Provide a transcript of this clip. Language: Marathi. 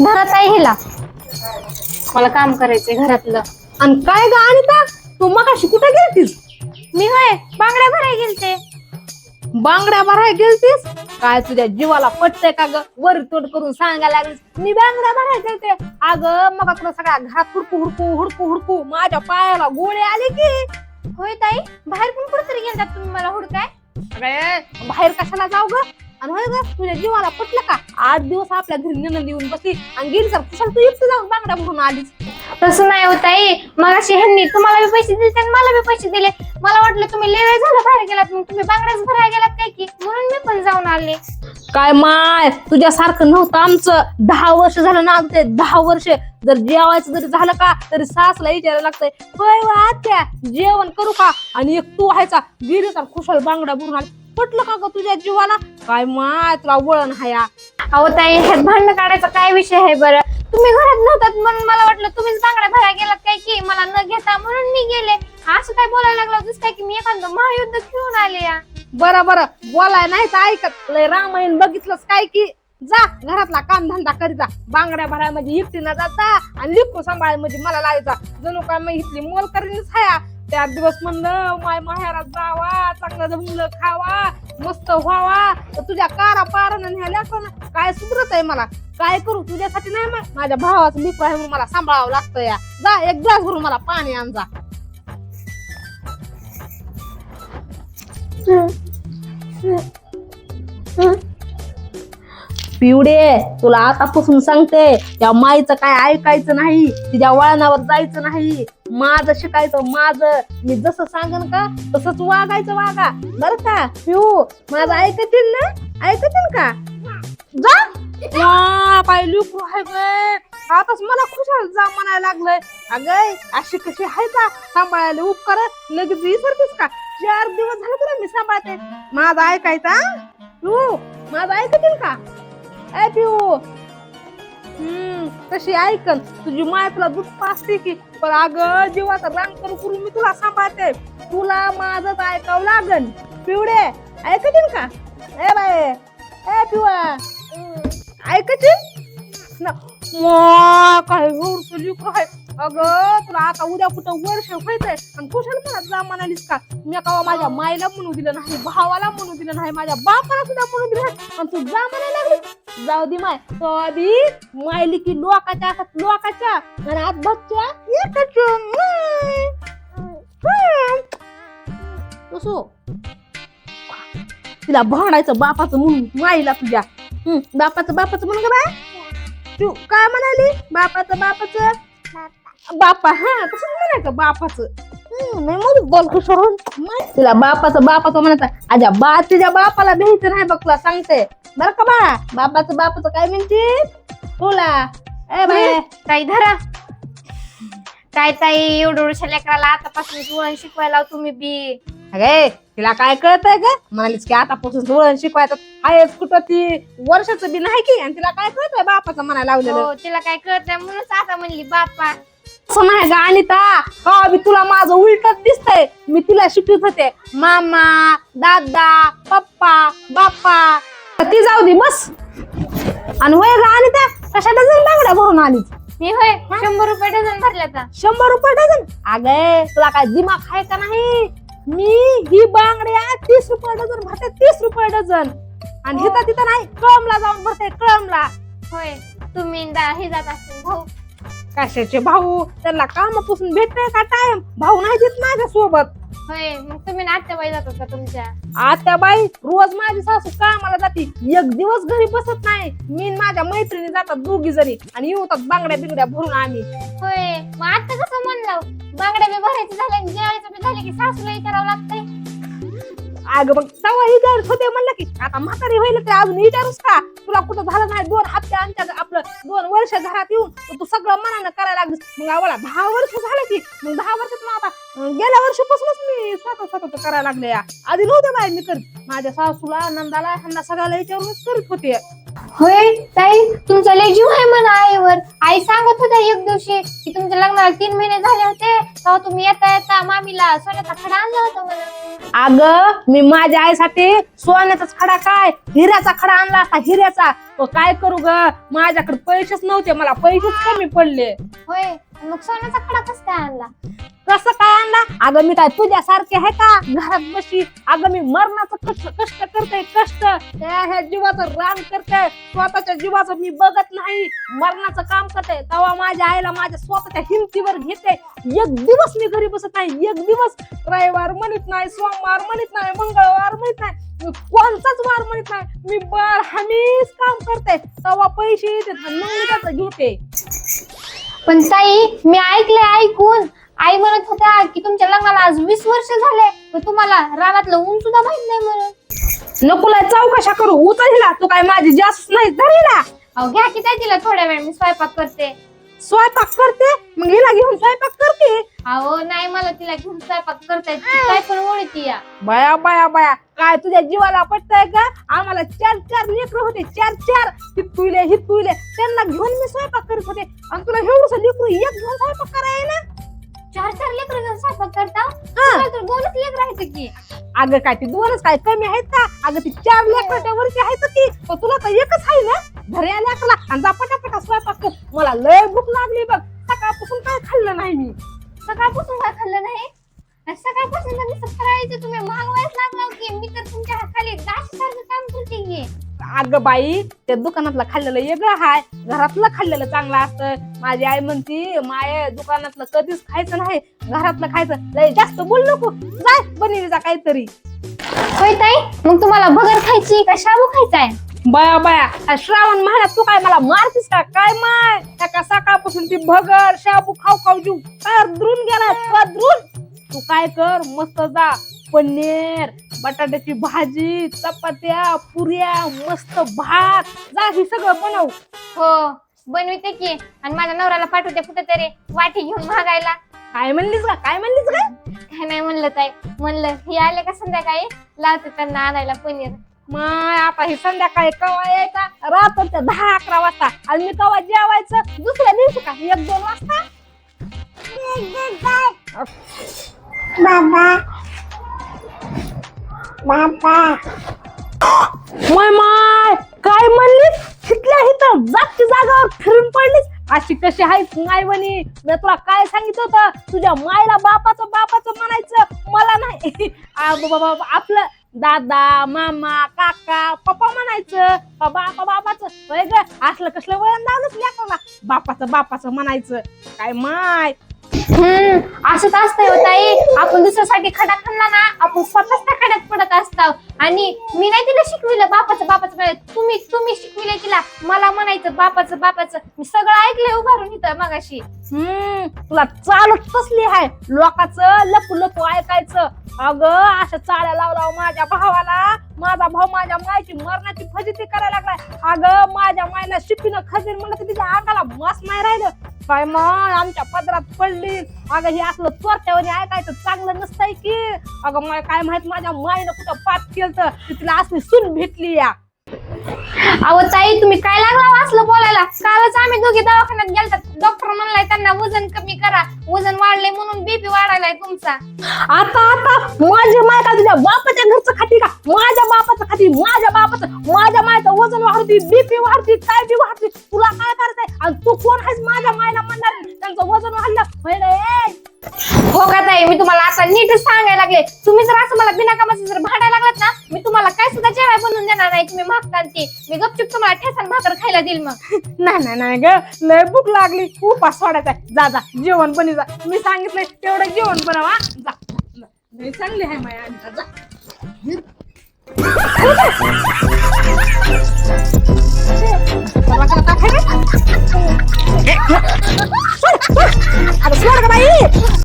घरात आहे हिला. मला काम करायचंय घरातलं. आणि काय ग अनिता? तू मगाशी कुठे गेलतीस? मी होय बांगड्या भराय गेलते. बांगड्या भराय गेलतीस? काय तुझ्या जीवाला पटतंय का ग? वर तोड करून सांगायला लागलीस. मी बांगड्या भराय गेलते. अगं मग तुला सगळ्या घरात हुडकू हुडकू हुडकू हुडकू. माझ्या पायाला गोळे आले की. होय ताई बाहेर पण कुठेतरी गेलतात तुम्ही मला हुडकाय? अरे बाहेर कशाला जाऊ ग? आणि होय ग तुझ्या जीवाला पटलं का? आठ दिवस आपल्या घरी ननंद येऊन बसली आणि गेली तर कुशाल तू एकटी जाऊन बांगड्या भरून आलीस. तसं नाही होत आई मग अशी ह्यांनी तुम्हाला बी पैसे दिले आणि मला बी पैसे दिले मला वाटलं तुम्ही लय वेळ झाला बाहेर गेलात मग तुम्ही बांगड्याच भरायला गेलात काय की? म्हणून मी पण जाऊन आले. काय माय तुझ्यासारखं नव्हतं आमचं. दहा वर्ष झालं ना ते दहा वर्ष जर जेवायचं जरी झालं का तरी सासला विचारायला लागतंय होय वा आत्या जेवण करू का? आणि एक तू व्हायचा तर खुशाल बांगडा भरून आली. पटलं का ग तुझ्या जीवाला? काय माय तुला वळण हाया. अहो ताई ह्यात भांडण काढायचा काय विषय आहे बरं? तुम्ही घरात नव्हतात म्हणून मला वाटलं तुम्हीच बांगड्या भरायला गेलात काय की? मला न घेता म्हणून मी गेले असं काय बोलायला लागला दुसरं काय की मी एखादं महायुद्ध खेळून आले या? बरं बरं. बोलाय नाही तर ऐकत. लय रामायण बघितलंच काय की? जा घरातला काम धंदा करीता बांगड्या भराय म्हणजे एकटीनं जाता आणि लिपू सांभाळ म्हणजे मला लावायचा जणू काय मग इथली मोल करीनच हाया. त्या दिवस म्हणलं माय माहेरात जावा चांगलं जमलं खावा. मस्त व्हावा. तर तुझ्या कारा पारण न्यायला पण काय सुधरत आहे मला? काय करू? तुझ्यासाठी नाही मग माझ्या भावाचं मित्र आहे म्हणून मला सांभाळावं लागतं या. जा एक ग्लास भरून मला पाणी आण जा. पिवडे तुला आतापासून सांगते या माईचं काय ऐकायचं नाही तिच्या वळणावर जायचं नाही. माझं शिकायचं माझं मी जसं सांगन का तसंच वागायचं वागा. बर का पिऊ? माझं ऐकतील ना? ऐकतील का? जा. वा, आताच मला खुशाल जा म्हणायला लागलंय. अगं अशी कशी आहे का? सांभाळायला उपकार? लगेच विसरतेस का? चार दिवस झाले तुला मी सांभाळते. माझं ऐकायचा पिऊ माझं ऐकतील का? ऐ पिऊ हम्म तशी ऐक तुझी माय तुला दूध पाचते की. पण अगं जीवाचा रांग करू करून मी तुला सांभाळते. तुला माझंच ऐकावं लागन. पिवडे ऐकतील का? ए बाय ए पिवा ऐकतील ना. वा, काय एवढं तुझी काय. अगं तुला आता उद्या कुठं वर्ष व्हायचंय? आणि कुशाल मला जा म्हणालीस का? मी कावा माझ्या मायला म्हणू दिलं नाही भावाला म्हणू दिलं नाही माझ्या बापाला सुद्धा म्हणू दिलं नाही. आणि तू जा म्हणायला लागली जाऊ दे माय. तो आधी मायली की लोकाच्या असत लोकाच्या. आणि आज बच्चा एकाच्या तसो तिला भांडायचं बापाचं म्हणून माईला तुझ्या. बापाचं बापाचं म्हणून का बाय? तू काय म्हणाली? बापाचं बापाचं? बापा. हा तसंच म्हणायचं बापाचं. बोल खुशाल तिला बापाचं बापाचं म्हणायचं आजा बा तुझ्या बापाला भ्यायचं नाही बघ तुला सांगते. बरं का बा? बापाचं बापाचं काय म्हणते? तुला. ए बाय ताई धरा. काय ताई एवढं एवढ्या लेकराला आतापासून वळण शिकवायला तुम्ही बी. अगे तिला काय कळतंय ग? म्हणालीस की आतापासून जुळण शिकवायचं. आहेच कुठं ती वर्षाचं बी नाही की. आणि तिला काय कळतंय बापाचं म्हणायला लावलेलं? हो तिला काय कळत नाही म्हणूनच आता म्हणली बापा असं नाही ग अनिता. का बी तुला माझं उलटच दिसतंय. मी तिला शिकवत होते. मामा दादा पप्पा बाप्पा. ती जाऊ दे बस. आणि होय ग अनिता कशा डझन बांगड्या भरून आली मी होय शंभर रुपये डझन भरले आता. शंभर रुपये डझन? अगे तुला काय दिमाग आहे का नाही? मी ही बांगड्या तीस रुपये डझन भरते तीस रुपये डझन. आणि हिथं तिथं नाही कळमला जाऊन भरते कळमला. होय तुम्ही दा- हे जात असतील भाऊ. कशाचे भाऊ? त्यांना कामापासून भेटते का टाइम भाऊ नाही देत माझ्या सोबत होय मग तुम्ही नाट्यबाई जातात का तुमच्या? आता बाई रोज माझी सासू कामाला जाते. एक दिवस घरी बसत नाही. मी माझ्या मैत्रिणी जातात दोघी जणी आणि येतात बांगड्या बिंगड्या भरून आम्ही. होय मग आता कसं म्हणलं? बांगड्या बी भरायचं झालं जेवायचं बी झालं की सासूला विचारावं लागतंय. अगं मग तवा विचारत होते म्हणलं की आता म्हातारी होईल तर अजून विचारूस का? तुला कुठं झालं नाही दोन हप्ते आमच्या आपलं दोन वर्ष घरात येऊन तू सगळं मनानं करायला लागलीस. मग आम्हाला दहा वर्ष झालं की मग दहा वर्षात मग आता गेल्या वर्षापासूनच मी स्वतः स्वतः करायला लागले या. आधी नव्हते बाहेर मी करत. माझ्या सासूला नंदाला ह्यांना सगळ्याला विचारूनच करत होते. होय? ताई तुमचा लय जीव आहे म्हणा आईवर. आई सांगत होत्या एक दिवशी की तुमच्या लग्नाला तीन महिने झाले होते. तेव्हा तुम्ही येता येता मामीला सोन्याचा खडा आणला होता म्हणा अगं मी माझ्या आईसाठी सोन्याचाच खडा काय? हिऱ्याचा खडा आणला असता हिऱ्याचा. तो काय करू ग? माझ्याकडे पैसेच नव्हते मला पैसेच कमी पडले. होय मग सोन्याचा खडा कस काय आणला? कसं काय आणला? अगं मी काय तुझ्यासारखे आहे का? घरात बशी. अगं मी मरणाचं कष्ट कष्ट करते कष्ट. त्या ह्या जीवाचं रान करते स्वतःच्या जीवाचं मी बघत नाही. मरणाचं काम करते तेव्हा माझ्या आईला माझ्या स्वतःच्या हिमतीवर घेते. एक दिवस मी घरी बसत नाही. एक दिवस रविवार म्हणत नाही सोमवार म्हणत नाही मंगळवार म्हणत नाही. कोणताच वार म्हणत नाही. मी बर हमीच काम करते. तेव्हा पैसे येते घेते. पण ताई मी ऐकले ऐकून. आई म्हणत होत्या की तुमच्या लग्नाला आज वीस वर्ष झाले. पण तुम्हाला रानातलं ऊन सुद्धा माहीत नाही म्हणून. नकोला चौकशा करू. उचलला तू काय माझी जास्त नाही धरीला अहो घ्या की ताई तिला थोड्या वेळ मी स्वयंपाक करते. स्वयंपाक करते? मग हिला घेऊन स्वयंपाक करते अहो नाही मला तिला घेऊन स्वयंपाक करता येत काय पण ओळखी या. बया बया बया. काय तुझ्या जीवाला पटतंय का? आम्हाला चार चार लेकर होते चार चार. हितुले हितुले त्यांना घेऊन मी स्वयंपाक करत होते. आणि तुला एवढंसं लेकरू एक घेऊन स्वयंपाक करायला ना चार चार लेकर घेऊन स्वयंपाक करता? हा. तुम्हाला तर दोनच लेकर आहेत की. अगं काय ती दोनच काय कमी आहेत का? अगं ती चार लेकराच्या वरची आहेत की. पण तुला तर एकच आहे ना? घरी आल्या लेकरला आणि जा पटापटा स्वयंपाक कर. मला लय भूक लागली बघ. सकाळपासून काय खाल्लं नाही मी. सकाळपासून काय खाल्लं नाही? आणि सकाळपासून तर नुसतं फराळीचं तुम्ही मागवायच लागला की मी तर तुमच्या खाली दाशीसारखं काम करते की. अगं बाई त्या दुकानातलं खाल्लेलं वेगळं हाय. घरातलं खाल्लेलं चांगलं असतं. माझी आई म्हणती माय दुकानातलं कधीच खायचं नाही. घरातलं खायचं. लय जास्त बोल नको. जाय बनवी जा काहीतरी. होय ताई मग तुम्हाला भगर खायची का? शाबू खायचा आहे? बया बया हा श्रावण महिन्यात तू काय मला मारतीस का? काय माय? एका सकाळपासून ती भगर शाबू खाऊ खाऊ जीव कदरून गेला कदरून तू काय कर मस्त जा. पनीर बटाट्याची भाजी चपात्या पुऱ्या मस्त भात. जा हे सगळं बनव. हो. बनविते की. आणि माझ्या नवऱ्याला पाठवते कुठेतरी वाटी घेऊन मागायला. काय म्हणलीस का काय म्हणलीस का काय नाही म्हणलं ताई. म्हणलं हे आले का संध्याकाळी? लावते त्यांना आणायला पनीर. माय आता हे संध्याकाळी कवा यायचा? रात्रीच्या दहा अकरा वाजता. आणि मी कवा जेवायचं? दुसऱ्या दिवशी का? एक दोन वाजता? माय माय काय म्हणलीस? शिकल्या इथं जागची जागावर फिरून पडलीस? अशी कशी आहेस नाही म्हणी मी तुला काय सांगितलं होतं? तुझ्या मायला बापाचं बापाचं म्हणायचं? मला नाही. बाबा आपलं दादा मामा काका पप्पा म्हणायचं. बापा बापाचं? ग असलं कसलं वळण लावलंच लेकराला बापाचं बापाचं म्हणायचं. काय माय? हम्म असंच असतंय हो ताई. आपण दुसऱ्यासाठी खडा खणला ना आपण स्वतःच त्या खड्यात पडत असतो आणि मी नाही तिला शिकविलं बापाचं बापाचं तुम्ही तुम्ही शिकविले तिला. मला म्हणायचं बापाचं बापाचं. मी सगळं ऐकलंय उभारून इथं मगाशी. हम्म तुला चालत कसली आहे लोकांचं लपू लपू ऐकायचं. अगं अशा चाळ्या लावला माझ्या भावाला. माझा भाऊ माझ्या मायची मरणाची फजिती करायला लागलाय. अगं माझ्या मायला शिपीनं खजीर म्हणलं तर तिच्या अंगाला मस नाही राहिलं. काय माय आमच्या पदरात पडली. अगं हे असलं चोरट्यावर ऐकायचं चांगलं नसतंय की. अगं माय काय माहीत माझ्या मायनं कुठं पाप केलं तिला असली सून भेटली या. अहो ताई तुम्ही काय लागला वाचलं बोलायला? कालच आम्ही दोघे दवाखान्यात गेलतात डॉक्टर म्हणलाय त्यांना वजन कमी करा. वजन वाढलंय म्हणून बीपी वाढायलाय तुमचा. आता आता माझ्या माय का तुझ्या बापाच्या घरचं खाती का? माझ्या बापाचं खाती माझ्या बापाचं. माझ्या मायचं वजन वाढती बीपी वाढती काय बी वाढती. तुला काय करायचंय? आणि तू कोण आहेस नीट नीटच सांगायला लागले तुम्ही जर असं मला बिनाकामाचं जर भांडायला लागलात ना मी तुम्हाला काय सुद्धा जेवाय बनवून देणार नाही तुम्ही माफ ते मी गपचूप तुम्हाला ठेसन भाकर खायला देईल मग ना ना ग लय भूक लागली खूप सोडायचा जा जा जेवण बनी जा मी सांगितलंय तेवढं जेवण बनवा जा चांगली आहे माझ्या